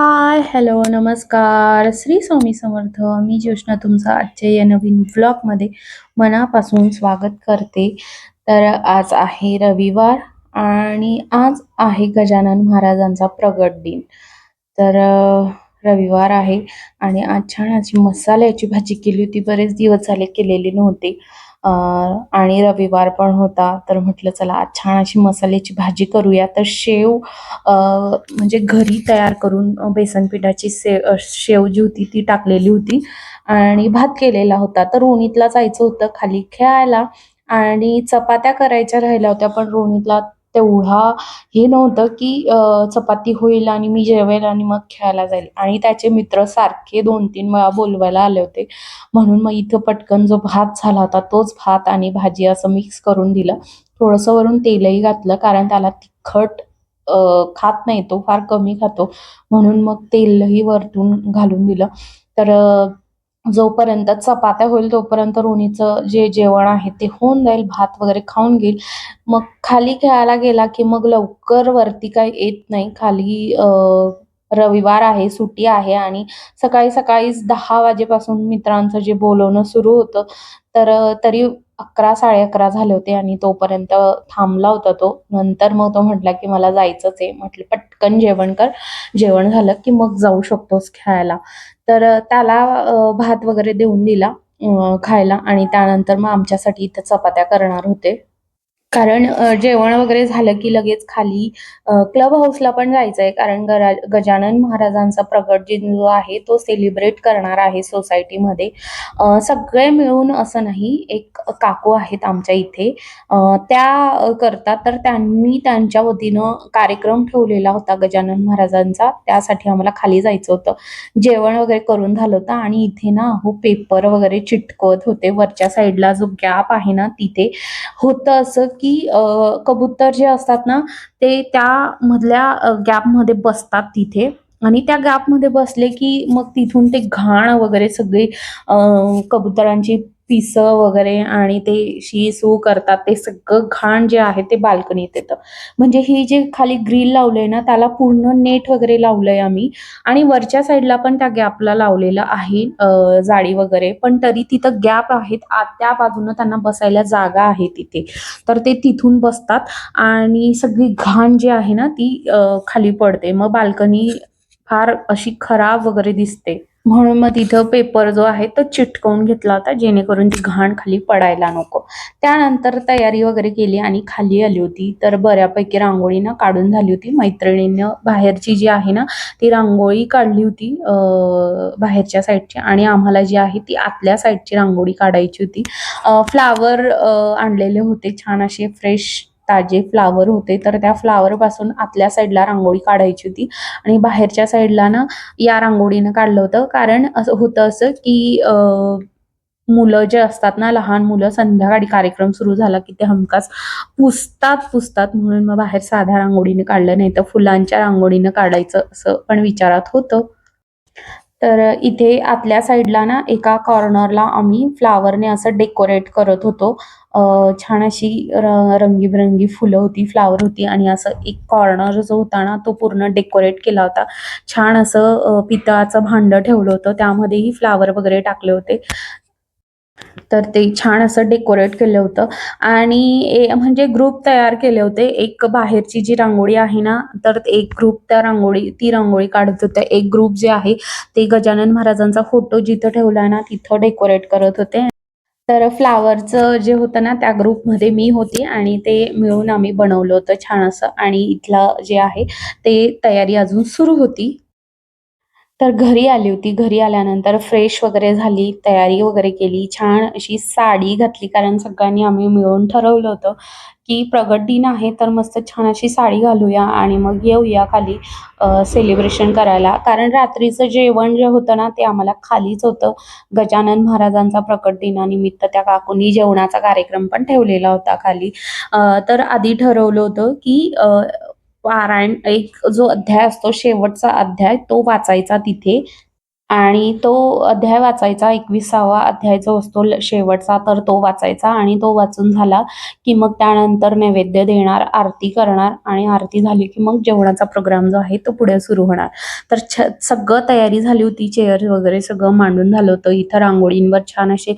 हाय, hello, नमस्कार. श्री स्वामी समर्थ. मी ज्योष्णा तुमचं आजच्या या नवीन ब्लॉगमध्ये मनापासून स्वागत करते. तर आज आहे रविवार आणि आज आहे गजानन महाराजांचा प्रगट दिन. तर रविवार आहे आणि आज छान अशी मसाल्याची भाजी केली होती. बरेच दिवस झाले केलेली नव्हते आणि रविवार पण होता तर म्हटलं चला आज छान अशी मसाल्याची भाजी करूया. तर शेव म्हणजे घरी तयार करून बेसन पिठाची से शेव जी होती ती टाकलेली होती आणि भात केलेला होता. तर रोहितला जायचं होतं खाली खेळायला आणि चपात्या करायच्या राहिल्या होत्या. पण रोहितला तेवढा हे नव्हतं की चपाती होईल आणि मी जेवेल आणि मग खेळायला जाईल आणि त्याचे मित्र सारखे 2-3 वेळा बोलवायला आले होते. म्हणून मग इथं पटकन जो भात झाला होता तोच भात आणि भाजी असं मिक्स करून दिलं. थोडंसं वरून तेलही घातलं कारण त्याला तिखट खात नाही तो, फार कमी खातो. म्हणून मग तेलही वरतून घालून दिलं. तर जोपर्यंत चपात्या होईल तोपर्यंत रोणीचं जे जेवण आहे ते होऊन जाईल. भात वगैरे खाऊन घेईल. मग खाली खेळायला गेला की मग लवकर वरती काही येत नाही. खाली रविवार आहे, सुट्टी आहे आणि सकाळी सकाळीच दहा वाजेपासून मित्रांचं जे बोलवणं सुरू होतं. तर तरी अकरा साडे अकरा झाले होते आणि तोपर्यंत थांबला होता तो. नंतर मग तो म्हटला की मला जायचंच आहे. म्हटलं पटकन जेवण कर. जेवण झालं की मग जाऊ शकतोस खेळायला. तर त्याला भात वगैरे देऊन दिला खायला आणि त्यानंतर मग आमच्यासाठी इथं चपात्या करणार होते. कारण जेवण वगैरे झालं की लगेच खाली क्लब हाऊसला पण जायचं आहे कारण गरा गजानन महाराजांचा प्रगट दिन जो आहे तो सेलिब्रेट करणार आहे सोसायटीमध्ये. सगळे मिळून असं नाही, एक काकू आहेत आमच्या इथे त्या करतात. तर त्यांनी त्यांच्या वतीनं कार्यक्रम ठेवलेला होता गजानन महाराजांचा. त्यासाठी आम्हाला खाली जायचं होतं. जेवण वगैरे करून झालं होतं आणि इथे ना हो पेपर वगैरे चिटकवत होते. वरच्या साईडला जो गॅप आहे ना तिथे होतं असं की कबूतर जे असतात ना ते त्यामधल्या अ, गॅपमध्ये बसतात तिथे. आणि त्या गॅपमध्ये बसले की मग तिथून ते घाण वगैरे सगळी कबुतरांची पिसं वगैरे आणि ते शी सू करतात. ते सगळं घाण जे आहे ते बाल्कनीत येतं. म्हणजे ही जे खाली ग्रिल लावलंय ना त्याला पूर्ण नेट वगैरे लावलंय आम्ही आणि वरच्या साईडला पण त्या गॅपला लावलेलं आहे जाळी वगैरे. पण तरी तिथं गॅप आहेत. त्या बाजूनं त्यांना बसायला जागा आहे तिथे. तर ते तिथून बसतात आणि सगळी घाण जी आहे ना ती खाली पडते. मग बाल्कनी फार अशी खराब वगैरे दिसते. म्हणून मग तिथं पेपर जो आहे तो चिटकवून घेतला होता जेणेकरून ती घाण खाली पडायला नको. त्यानंतर तयारी वगैरे केली आणि खाली आली होती. तर बऱ्यापैकी रांगोळी ना काढून झाली होती. मैत्रिणीनं बाहेरची जी आहे ना ती रांगोळी काढली होती बाहेरच्या साईडची आणि आम्हाला जी आहे ती आतल्या साईडची रांगोळी काढायची होती. फ्लावर फ्लॉवर आणलेले होते छान असे फ्रेश ताजे फ्लॉवर होते. तर त्या फ्लावरपासून आतल्या साईडला रांगोळी काढायची होती आणि बाहेरच्या साईडला ना या रांगोळीनं काढलं होतं. कारण असं होतं असं की अ, मुलं जे असतात ना लहान मुलं संध्याकाळी कार्यक्रम सुरू झाला की ते हमखास पुसतात, पुसतात म्हणून मग बाहेर साध्या रांगोळीने काढलं. नाही तर फुलांच्या रांगोळीनं काढायचं असं पण विचारात होतं. तर इथे आतल्या साईडला ना एका कॉर्नरला आम्ही फ्लावरने असं डेकोरेट करत होतो. अ, छान अशी र रंगीबेरंगी फुलं होती, फ्लॉवर होती आणि असं एक कॉर्नर जो होता ना तो पूर्ण डेकोरेट केला होता. छान असं अ, पितळाचं भांडं ठेवलं होतं. त्यामध्येही फ्लॉवर वगैरे टाकले होते. तर ते छान असं डेकोरेट केलं होतं आणि म्हणजे ग्रुप तयार केले होते. एक बाहेरची जी रांगोळी आहे ना तर एक ग्रुप त्या रांगोळी ती रांगोळी काढत होते. एक ग्रुप जे आहे ते गजानन महाराजांचा फोटो जिथं ठेवला ना तिथं डेकोरेट करत होते. तर फ्लॉवरचं जे होतं ना त्या ग्रुपमध्ये मी होती आणि ते मिळून आम्ही बनवलं होतं छान असं आणि इथलं जे आहे ते तयारी अजून सुरू होती. तर घरी आली होती. घरी आल्यानंतर फ्रेश वगैरे झाली, तयारी वगैरे केली. छान अशी साडी घातली कारण सगळ्यांनी आम्ही मिळून ठरवलं होतं की प्रगट दिन आहे तर मस्त छान अशी साडी घालूया आणि मग येऊया खाली सेलिब्रेशन करायला. कारण रात्रीचं जेवण जे होतं ना ते आम्हाला खालीच होतं. गजानन महाराजांचा प्रकट दिनानिमित्त त्या काकूंनी जेवणाचा कार्यक्रम पण ठेवलेला होता खाली. तर आधी ठरवलं होतं की पारायण एक जो अध्याय असतो शेवटचा अध्याय तो वाचायचा तिथे. आणि तो अध्याय वाचायचा एकविसावा अध्याय जो असतो ल- शेवटचा तर तो वाचायचा आणि तो वाचून झाला की मग त्यानंतर नैवेद्य देणार आरती करणार आणि आरती झाली की मग जेवणाचा प्रोग्राम जो आहे तो पुढे सुरू होणार. तर छ सगळं तयारी झाली होती चेअर वगैरे सगळं मांडून झालं होतं. इथं रांगोळींवर छान असे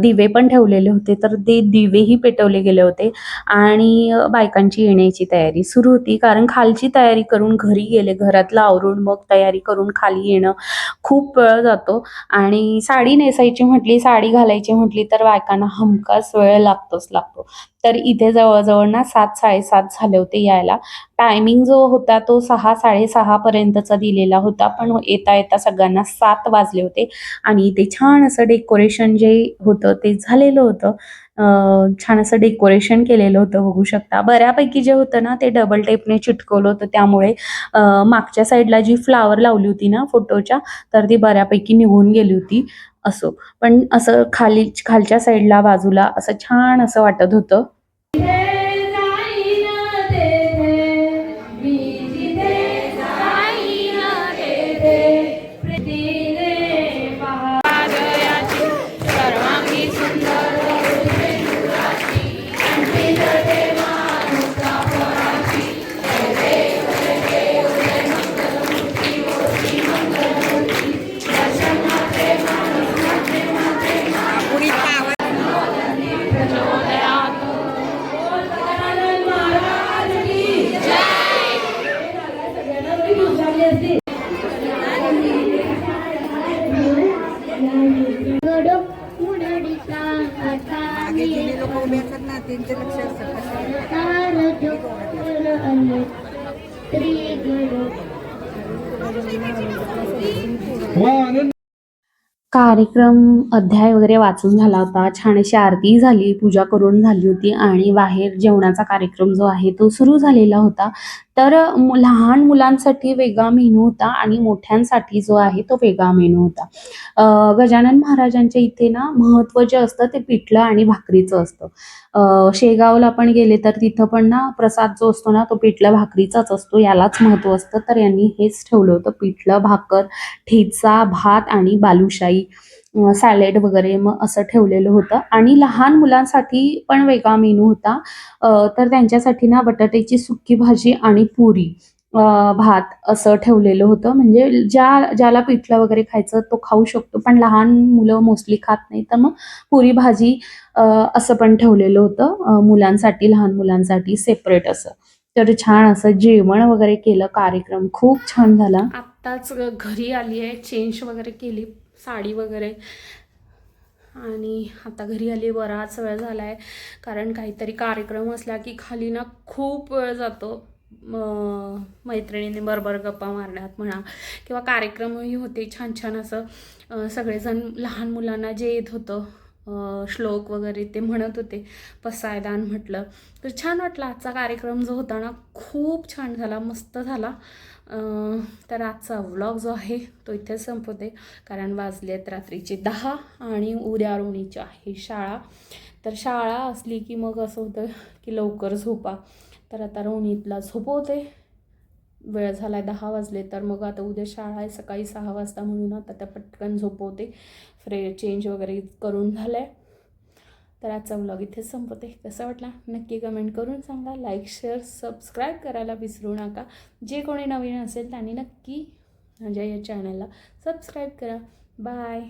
दिवे पण ठेवलेले होते तर ते दिवेही पेटवले गेले होते आणि बायकांची येण्याची तयारी सुरू होती. कारण खालची तयारी करून घरी गेले घरातलं आवरून मग तयारी करून खाली येणं खूप वेळ जातो. आणि साडी नेसायची म्हटली साडी घालायची म्हटली तर बायकांना हमखास वेळ लागतोच लागतो. तर इथे जवळजवळ ना सात साडेसात झाले होते यायला. टायमिंग जो होता तो सहा साडेसहा पर्यंतचा दिलेला होता. पण येता येता सगळ्यांना सात वाजले होते. आणि इथे छान असं डेकोरेशन जे होतं ते झालेलं होतं. छान असं डेकोरेशन केलेलं होतं बघू शकता. बऱ्यापैकी जे होतं ना ते डबल टेपने चिटकवलं होतं. त्यामुळे मागच्या साईडला जी फ्लावर लावली होती ना फोटोच्या तर ती बऱ्यापैकी निघून गेली होती असो. पण असं खाली खालच्या साईडला बाजूला असं छान असं वाटत होतं. कार्यक्रम अध्याय वगैरे वाचून झाला होता. छान अशी आरती झाली पूजा करून झाली होती आणि बाहेर जेवणाचा कार्यक्रम जो आहे तो सुरू झालेला होता. तर लहान मुलांसाठी वेगळा मेनू होता आणि मोठ्यांसाठी जो आहे तो वेगळा मेनू होता. गजानन महाराजांच्या इथे ना महत्त्व जे असतं ते पिठलं आणि भाकरीचं असतं. शेगावला पण गेले तर तिथं पण ना प्रसाद जो असतो ना तो पिठलं भाकरीचाच असतो यालाच महत्त्व असतं. तर यांनी हेच ठेवलं होतं पिठलं भाकर ठेचा भात आणि बालुशाही. सॅलेड वगैरे मग असं ठेवलेलं होतं. आणि लहान मुलांसाठी पण वेगळा मेनू होता. तर त्यांच्यासाठी ना बटाट्याची सुकी भाजी आणि पुरी भात असं ठेवलेलं होतं. म्हणजे ज्या ज्याला पिठलं वगैरे खायचं तो खाऊ शकतो पण लहान मुलं मोस्टली खात नाही. तर मग पुरी भाजी असं पण ठेवलेलं होतं मुलांसाठी लहान मुलांसाठी सेपरेट असं. तर छान असं जेवण वगैरे केलं कार्यक्रम खूप छान झाला. आत्ताच घरी आली आहे चेंज वगैरे केली. साडी वगैरे. आणि आता घरी आली बराच वेळ झाला आहे कारण काहीतरी कार्यक्रम असला की खाली ना खूप वेळ जातो म- बरोबर गप्पा मारण्यात म्हणा किंवा कार्यक्रमही होते छान छान असं सगळेजण लहान मुलांना जे येत होतं श्लोक वगैरे ते म्हणत होते पसायदान म्हटलं. तर छान वाटला आजचा कार्यक्रम जो होता ना खूप छान झाला मस्त झाला. तर आजचा व्लॉग जो आहे तो इथेच संपवते. कारण वाजले आहेत रात्रीचे दहा आणि उद्या रोणीची आहे शाळा. तर शाळा असली की मग असं होतं की लवकर झोपा. तर आता रोणीतला झोपवते. वेळ झाला आहे दहा वाजले तर मग आता उद्या शाळा आहे सकाळी सहा वाजता म्हणून आता त्या पटकन झोपवते. फ्रे चेंज वगैरे करून झालं आहे तर आजचा व्लॉग इथेच संपते कसा वाटला? नक्की कमेंट करून सांगा. लाईक शेअर सबस्क्राईब करायला विसरू नका. जे कोणी नवीन असेल त्यांनी नक्की माझ्या या चॅनलला सबस्क्राईब करा. बाय